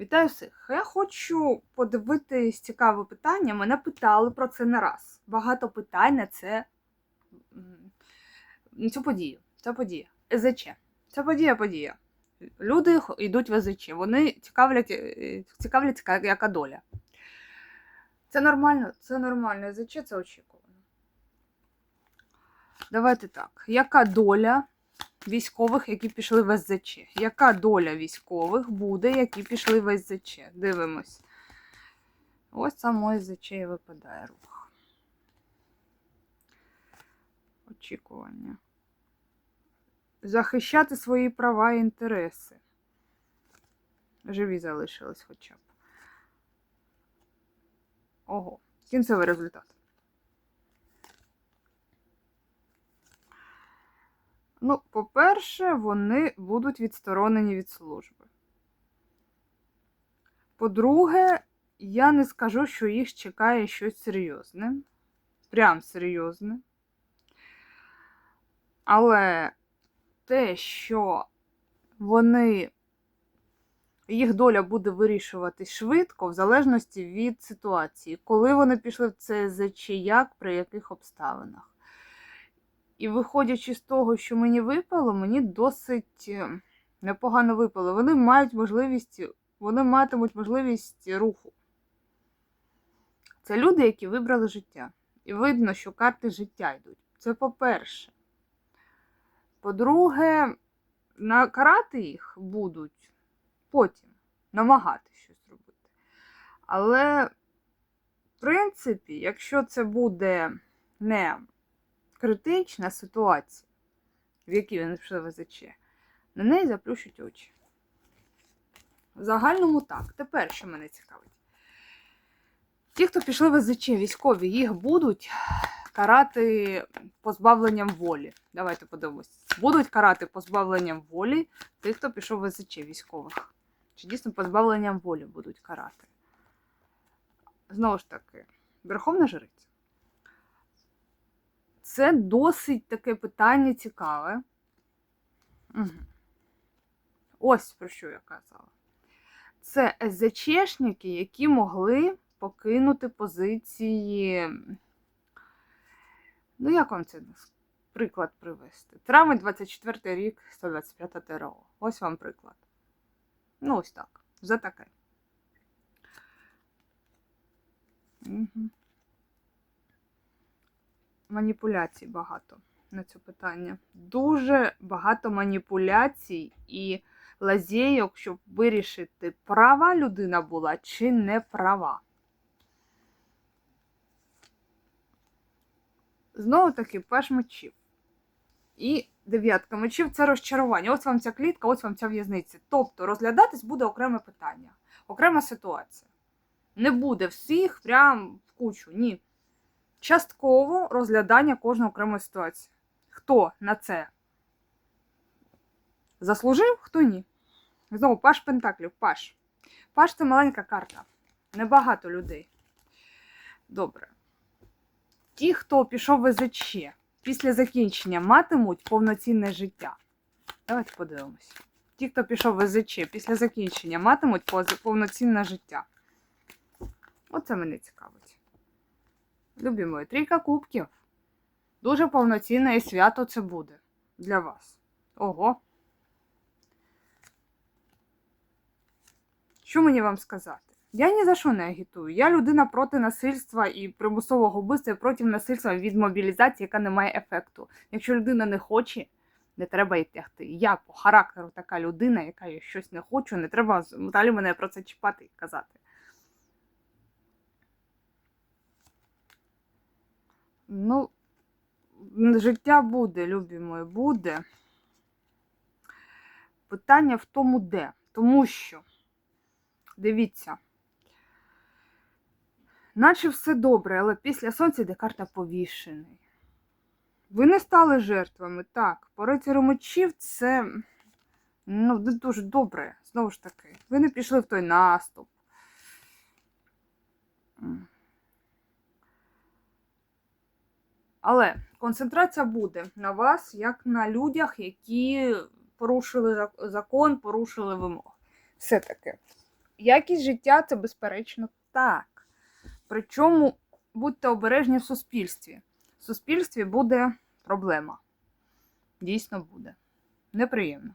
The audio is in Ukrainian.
Вітаю всіх! Я хочу подивитись цікаве питання. Мене питали про це не раз. Багато питань на це цю подію. Це подія. СЗЧ. Це подія подія. Люди йдуть в СЗЧ. Вони цікавлять, е, цікавляться, яка- доля. Це нормально, це нормально. СЗЧ це очікувано. Давайте так. Яка доля військових, які пішли в СЗЧ. Яка доля військових буде, які пішли в СЗЧ? Дивимось. Ось саме СЗЧ і випадає рух. Очікування. Захищати свої права і інтереси. Живі залишились хоча б. Ого, кінцевий результат. Ну, по-перше, вони будуть відсторонені від служби. По-друге, я не скажу, що їх чекає щось серйозне. Прям серйозне. Але те, що вони, їх доля буде вирішуватись швидко, в залежності від ситуації, коли вони пішли в ЦЗЧ, як, при яких обставинах. І виходячи з того, що мені випало, мені досить е, непогано випало. Вони мають можливість, вони матимуть можливість руху. Це люди, які вибрали життя. І видно, що карти життя йдуть. Це по-перше. По-друге, накарати їх будуть потім намагатися щось робити. Але, в принципі, якщо це буде не критична ситуація, в якій вони пішли в ЗЧ, на неї заплющуть очі. В загальному так. Тепер що мене цікавить? Ті, хто пішли в СЗЧ, військові, їх будуть карати позбавленням волі. Давайте подивимось. Будуть карати позбавленням волі тих, хто пішов в військових. Чи дійсно позбавленням волі будуть карати? Знову ж таки, Верховна Жриця. Це досить таке питання цікаве. Угу. Ось про що я казала. Це СЗЧшники, які могли покинути позиції. Ну, як вам це приклад привести? Травень 24 рік, 125 ТРО. Ось вам приклад. Ну, ось так. За таке. Угу. Маніпуляцій багато на це питання. Дуже багато маніпуляцій і лазейок, щоб вирішити, права людина була чи не права. Знову таки, пеш мечів. І дев'ятка мечів це розчарування. Ось вам ця клітка, ось вам ця в'язниця. Тобто розглядатись буде окреме питання, окрема ситуація. Не буде всіх прям в кучу. Ні. Частково розглядання кожної окремої ситуації. Хто на це заслужив, хто ні. Знову паш Пентаклів, паш. Паш це маленька карта. Небагато людей. Добре. Ті, хто пішов в СЗЧ, після закінчення матимуть повноцінне життя. Давайте подивимось. Ті, хто пішов в СЗЧ, після закінчення матимуть повноцінне життя. Оце мене цікавить. Любі мої, трійка кубків. Дуже повноцінне і свято це буде для вас. Ого. Що мені вам сказати? Я ні за що не агітую. Я людина проти насильства і примусового вбивства, проти насильства від мобілізації, яка не має ефекту. Якщо людина не хоче, не треба її тягти. Я по характеру така людина, яка я щось не хочу, не треба далі мене про це чіпати і казати. Ну, життя буде, любі мої, буде. Питання в тому, де. Тому що, дивіться, наче все добре, але після сонця йде карта повішений. Ви не стали жертвами, так. По рицарю мечів це ну, не дуже добре, знову ж таки. Ви не пішли в той наступ. Але концентрація буде на вас, як на людях, які порушили закон, порушили вимоги. Все таки. якість життя це безперечно так. Причому будьте обережні в суспільстві. В суспільстві буде проблема. Дійсно буде. Неприємно.